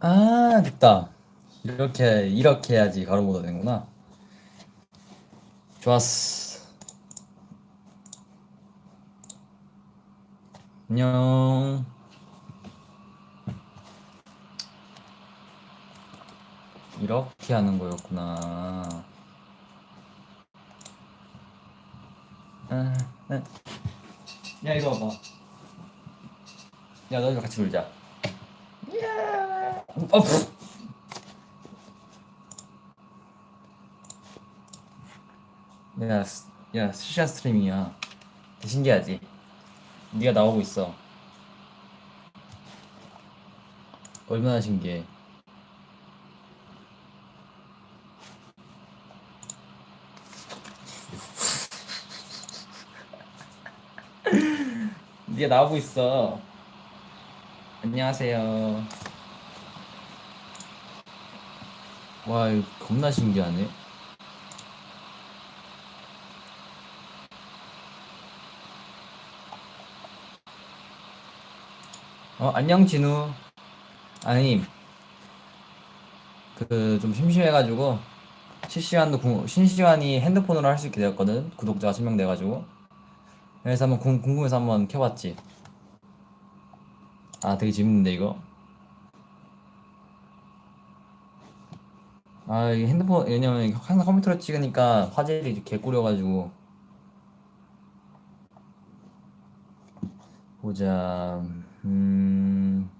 아, 됐다. 이렇게, 이렇게 해야지 가로보다 되는구나. 좋았어. 안녕. 이렇게 하는 거였구나. 아, 아. 야, 이거 봐봐. 야, 너희가 같이 놀자. 어, 푸. 야, 스- 야, 실시간 스트리밍이야. 되게 신기하지? 네가 나오고 있어. 얼마나 신기해. 네가 나오고 있어. 안녕하세요. 와, 이거 겁나 신기하네. 어, 안녕, 진우. 아니, 그, 좀 심심해가지고, 실시간도, 궁- 실시간이 핸드폰으로 할 수 있게 되었거든. 구독자가 10명 돼가지고. 그래서 한번 궁, 궁금해서 한번 켜봤지. 아, 되게 재밌는데, 이거. 아, 이 핸드폰, 왜냐면 항상 컴퓨터로 찍으니까 화질이 개꾸려가지고. 보자. 음.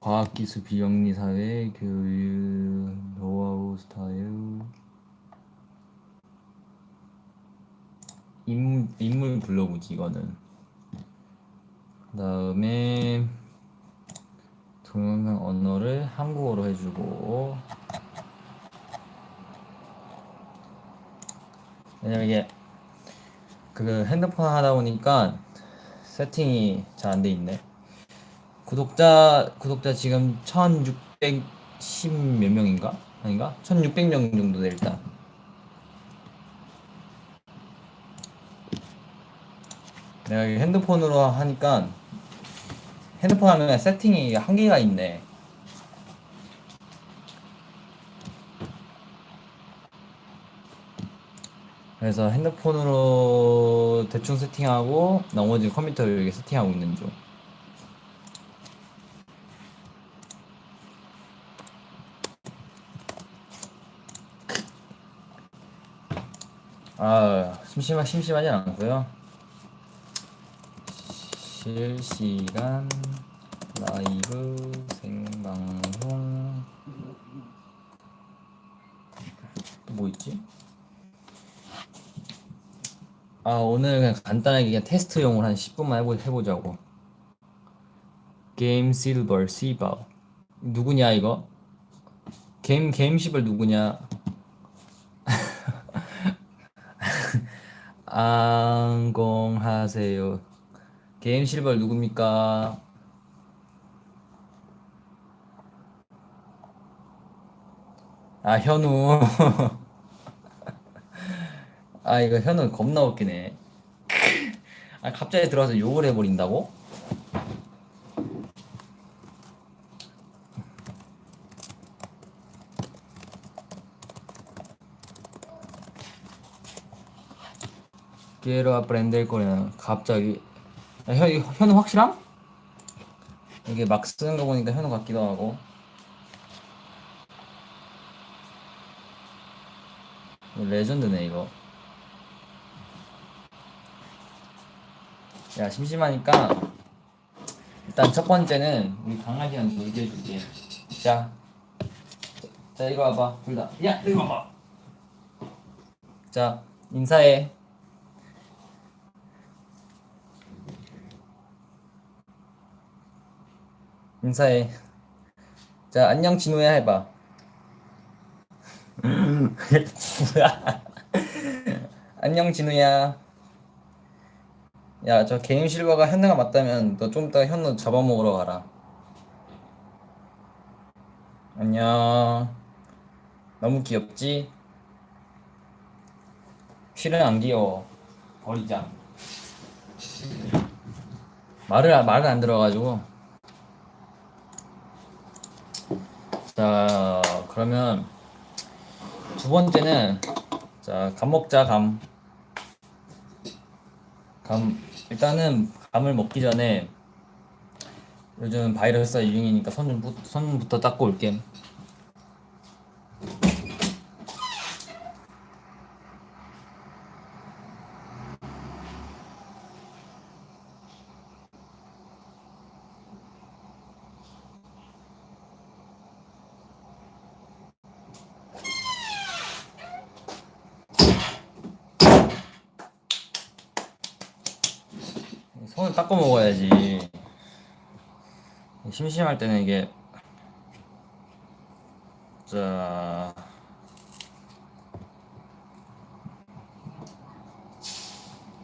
과학기술 비영리 사회 교육 노하우 스타일 인물 인물 블로그지 이거는 그 다음에 동영상 언어를 한국어로 해주고 왜냐면 이게 그 핸드폰 하다 보니까 세팅이 잘 안 돼 있네. 구독자 구독자 지금 1610 몇 명인가? 아닌가? 1600명 정도 돼 일단. 내가 핸드폰으로 하니까 핸드폰 하면 세팅이 한계가 있네. 그래서 핸드폰으로 대충 세팅하고 나머지 컴퓨터를 이렇게 세팅하고 있는 중. 아 심심하 심심하지 않고요. 실시간 라이브 생방송 또 뭐 있지? 아 오늘 그냥 간단하게 그냥 테스트용으로 한 10분만 해보, 해보자고 게임 실버 시바 누구냐 이거? 게임 게임 시벌 누구냐? 안공하세요 게임 실버 누굽니까? 아 현우 아 이거 현우 겁나 웃기네 아 갑자기 들어와서 욕을 해버린다고? Quiero aprender coreano 갑자기 야, 현, 이거 현우 확실함? 이게 막 쓰는 거 보니까 현우 같기도 하고. 레전드네 이거. 야 심심하니까 일단 첫 번째는 우리 강아지랑 놀게 해줄게. 자, 자 이거 와봐. 둘다야 이거 와봐. 자 인사해 인사해 자 안녕 진우야 해봐 뭐야 안녕 진우야 야, 저 개인 실버가 현우가 맞다면 너 좀 이따 현우 잡아먹으러 가라. 안녕. 너무 귀엽지? 실은 안 귀여워. 버리자. 말을 말을 안 들어가지고 자 그러면 두 번째는 자 감 먹자 감. 감 일단은 감을 먹기 전에 요즘 바이러스가 유행이니까 손 좀 손부터 닦고 올게. 손을 닦고 먹어야지. 심심할 때는 이게 자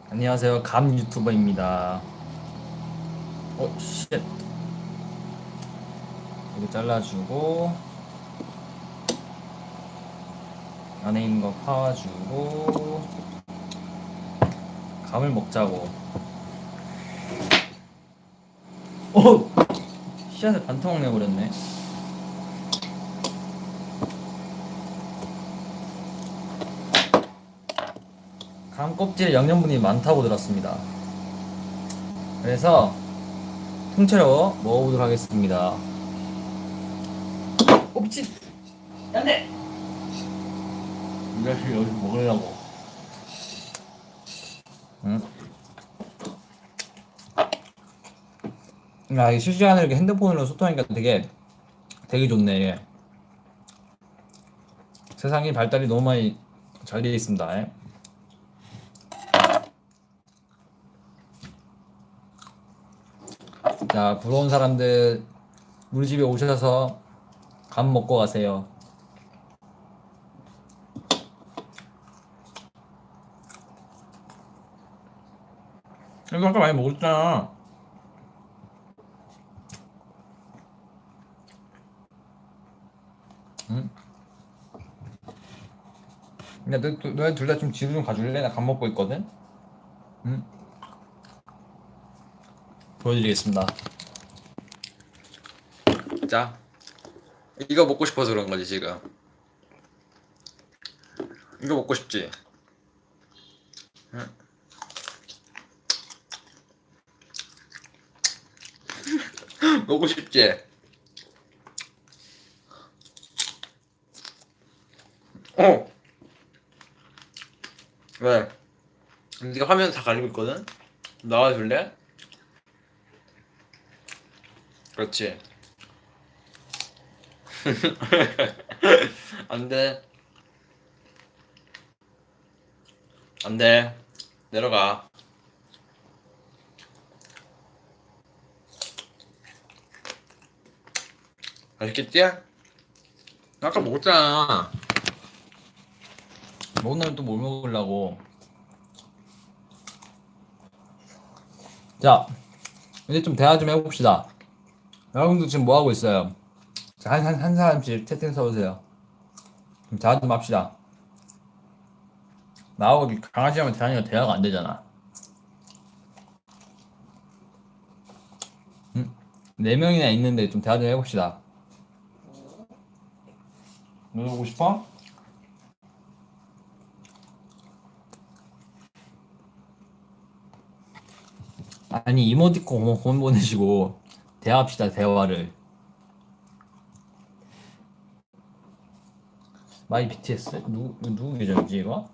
안녕하세요 감 유튜버입니다. 어 쉣. 이거 잘라주고 안에 있는 거 파와주고 감을 먹자고. 어 씨앗을 반통 내버렸네. 감 껍질에 영양분이 많다고 들었습니다. 그래서 통째로 먹어보도록 하겠습니다. 껍질! 안돼! 이 자식 여기 먹으려고. 야, 이 실시간으로 이렇게 핸드폰으로 소통하니까 되게 되게 좋네. 예. 세상이 발달이 너무 많이 잘 되어 있습니다. 예. 자, 부러운 사람들 우리 집에 오셔서 감 먹고 가세요. 이거 아까 많이 먹었잖아. 야, 너, 너네 둘 다좀 뒤로 좀 가줄래? 나 밥 먹고 있거든? 응? 보여드리겠습니다. 자, 이거 먹고 싶어서 그런 거지 지금. 이거 먹고 싶지. 응. 먹고 싶지. 어. 왜? 네가 화면 다 가리고 있거든. 나와줄래? 그렇지. 안 돼. 안 돼. 내려가. 맛있겠지? 아까 먹었잖아. 오늘은 또 뭘 먹으려고? 자, 이제 좀 대화 좀 해봅시다. 여러분들 지금 뭐 하고 있어요? 자, 한, 한, 한 사람씩 채팅 써보세요. 좀 대화 좀 합시다. 나하고 강아지랑 대화니까 대화가 안 되잖아. 응? 네 명이나 있는데 좀 대화 좀 해봅시다. 너도 오고 싶어? 아니 이모티콘 고- 고민 보내시고 대화합시다 대화를. 마이 BTS 누구 누구 계정이지 이거?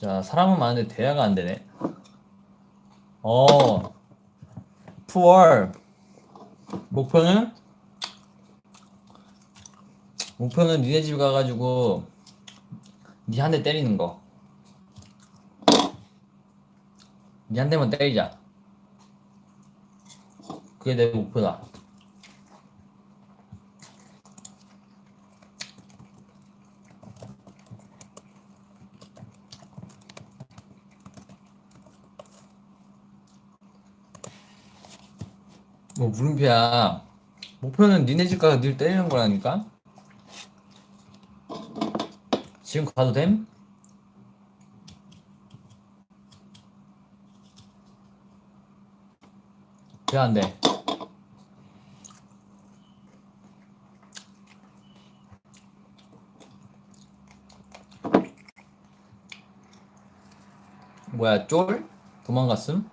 자 사람은 많은데 대화가 안 되네. 어. 투월 목표는? 목표는 니네 집 가가지고 니 한 대 때리는 거. 니 한 대만 때리자. 그게 내 목표다. 뭐 물음표야. 목표는 니네 집 가서 늘 때리는 거라니까. 지금 가도 됨? 돼안 돼? 뭐야 쫄? 도망갔음?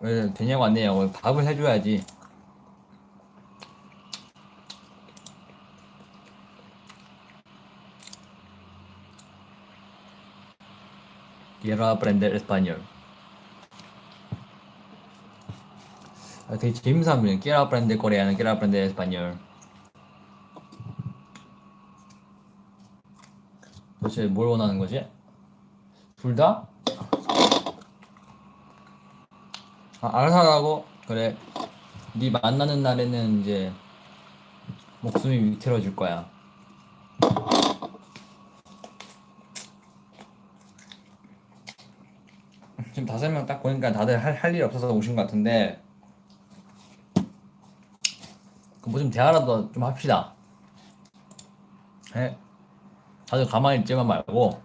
왜 되냐고 안 되냐고 답을 해줘야지 Quiero aprender español 아, 되게 재밌는 사람이네 Quiero aprender coreano, quiero aprender español 도대체 뭘 원하는 거지? 둘 다? 아, 알아서 하라고? 그래. 네 만나는 날에는 이제 목숨이 위태로워질 거야. 지금 다섯 명 딱 보니까 다들 할, 할 일이 없어서 오신 것 같은데 뭐 좀 대화라도 좀 합시다. 예? 다들 가만히 있지만 말고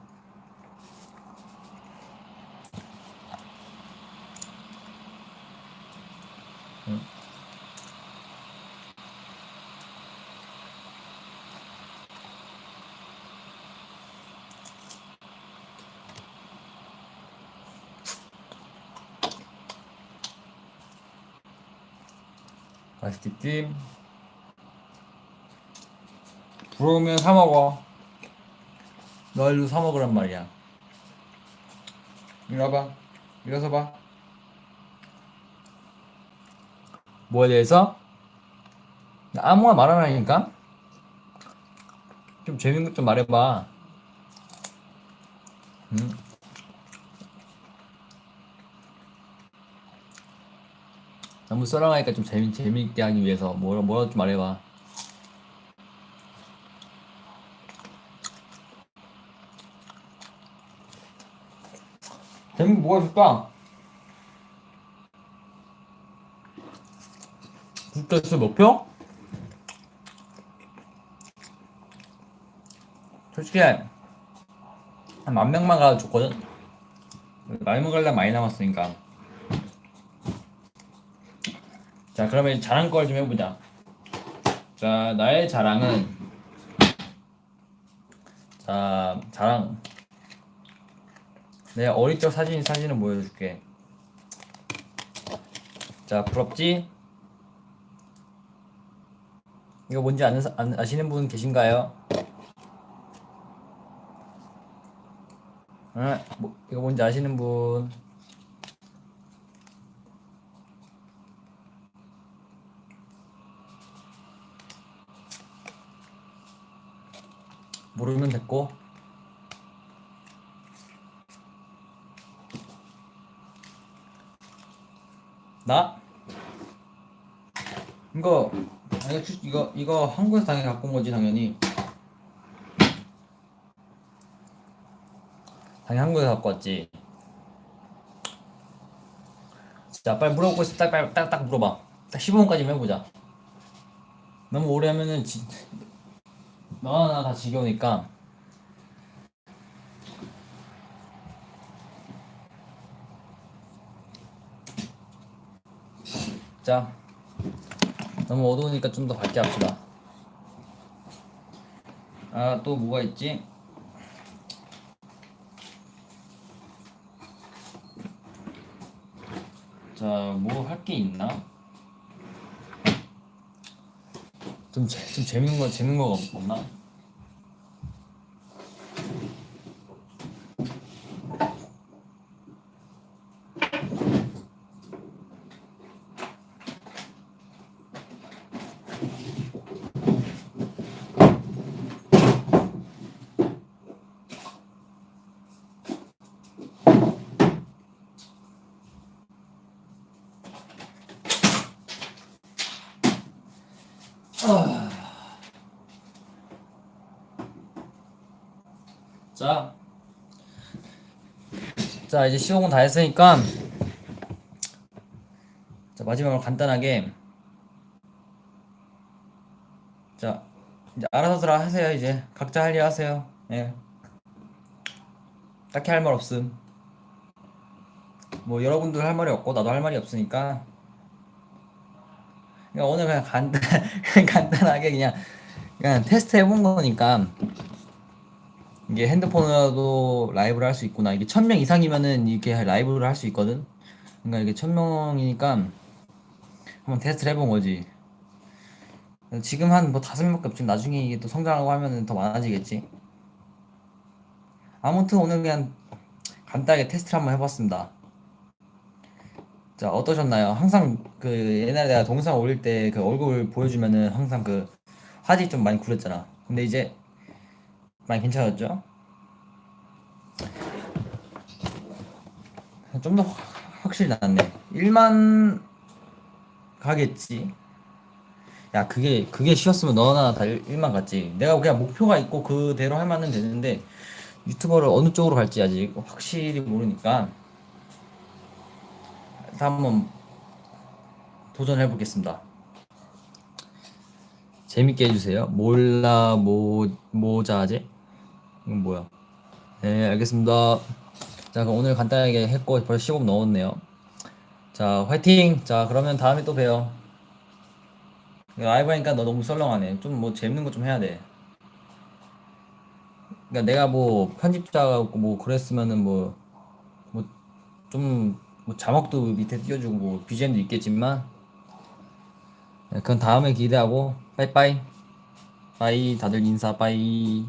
맛있겠지? 부러우면 사 먹어. 너 일로 사 먹으란 말이야. 이리 와봐. 일어서 봐. 뭐에 대해서? 나 아무거나 말하라니까? 좀 재밌는 것 좀 말해봐. 너무 썰어가니까 좀 재미, 재미있게 하기 위해서 뭐라, 뭐라도 좀 말해봐. 게 뭐가 있을까? 국가수 목표? 솔직히 한 만 명만 가도 좋거든. 많이 먹으려면 많이 남았으니까. 자 그러면 자랑 걸 좀 해보자. 자 나의 자랑은 자 자랑 내 어릴 적 사진 사진을 보여줄게. 자 부럽지? 이거 뭔지 아는 아시는 분 계신가요? 아, 뭐, 이거 뭔지 아시는 분? 모르면 됐고. 나? 이거 아, 이거 주- 이거 이거 한국에서 당연히 갖고 온 거지 당연히. 당연히 한국에서 갖고 왔지. 자 빨리 물어보고 딱 빨리 딱딱 물어봐. 딱 15분까지만 해보자. 너무 오래 하면은 지, 너나 나다 지겨우니까. 자, 너무 어두우니까 좀 더 밝게 합시다. 아, 또 뭐가 있지? 자, 뭐 할 게 있나? 좀, 재, 좀 재밌는 거, 재밌는 거가 없나? 자, 자 이제 시공은 다 했으니까 자 마지막으로 간단하게 자 이제 알아서들 하세요 이제 각자 할 일 하세요. 예. 딱히 할 말 없음. 뭐 여러분들 할 말이 없고 나도 할 말이 없으니까 그냥 오늘 그냥 간단 간단하게 그냥 그냥 테스트 해본 거니까 이게 핸드폰으로도 라이브를 할 수 있구나. 이게 1000명 이상이면은 이렇게 라이브를 할 수 있거든. 그러니까 이게 1000명이니까 한번 테스트를 해본 거지. 지금 한 뭐 다섯 명밖에 없지. 나중에 이게 또 성장하고 하면은 더 많아지겠지. 아무튼 오늘 그냥 간단하게 테스트를 한번 해봤습니다. 자 어떠셨나요? 항상 그 옛날에 내가 동영상 올릴 때 그 얼굴 보여주면은 항상 그 화질이 좀 많이 구렸잖아. 근데 이제 많이 괜찮았죠? 좀 더 확실히 낫네. 1만 가겠지? 야 그게 그게 쉬웠으면 너나 다 1, 만 갔지. 내가 그냥 목표가 있고 그대로 하면 되는데 유튜버를 어느 쪽으로 갈지 아직 확실히 모르니까 한번 도전해 보겠습니다. 재밌게 해주세요. 몰라 모 모자제 이건 뭐야? 네 알겠습니다. 자 그럼 오늘 간단하게 했고 벌써 15분 넘었네요. 자 화이팅! 자 그러면 다음에 또 봬요. 라이브 하니까 너 너무 썰렁하네. 좀 뭐 재밌는 거 좀 해야 돼. 그러니까 내가 뭐 편집자고 뭐 그랬으면은 뭐 뭐 좀뭐 자막도 밑에 띄워주고 뭐 BGM도 있겠지만. 네, 그건 다음에 기대하고 빠이빠이. 빠이 다들 인사 빠이